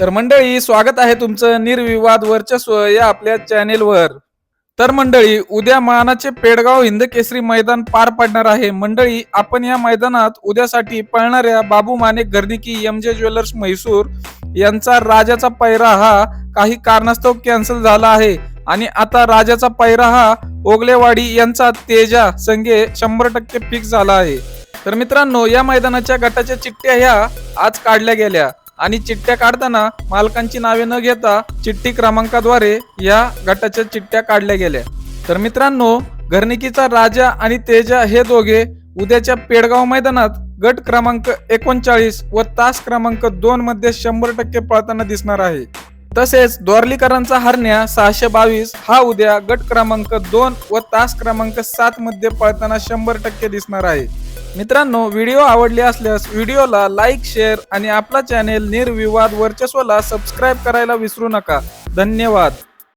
तर मंडळी स्वागत आहे तुमचं निर्विवाद वर्चस्व या आपल्या चॅनेलवर. तर मंडळी उद्या मानाचे पेडगाव हिंद केसरी मैदान पार पडणार आहे. मंडळी आपण या मैदानात उद्यासाठी पळणाऱ्या बाबू माने गर्दिकी एम जे ज्वेलर्स म्हैसूर यांचा राजाचा पैरा हा काही कारणास्तव कॅन्सल झाला आहे. आणि आता राजाचा पैरा हा ओगलेवाडी यांचा तेजा संघे शंभर टक्के फिक्स झाला आहे. तर मित्रांनो या मैदानाच्या गटाच्या चिठ्ठ्या ह्या आज काढल्या गेल्या. आणि चिठ्ठ्या काढताना मालकांची नावे न घेता चिठ्ठी क्रमांकाद्वारे या गटाच्या चिठ्ठ्या काढल्या गेल्या. तर मित्रांनो घरणिकीचा राजा आणि तेजा हे दोघे उद्याच्या पेडगाव मैदानात गट क्रमांक एकोणचाळीस व तास क्रमांक दोन मध्ये शंभर टक्के पळताना दिसणार आहे. तसेच द्वारलीकरांचा हरण्या सहाशे बावीस हा उद्या गट क्रमांक दोन व तास क्रमांक सात मध्ये पळताना शंभर टक्के दिसणार आहे. मित्रांनो व्हिडिओ आवडले असल्यास व्हिडिओला लाईक शेअर आणि आपला चॅनेल निर्विवाद वर्चस्वला सबस्क्राईब करायला विसरू नका. धन्यवाद.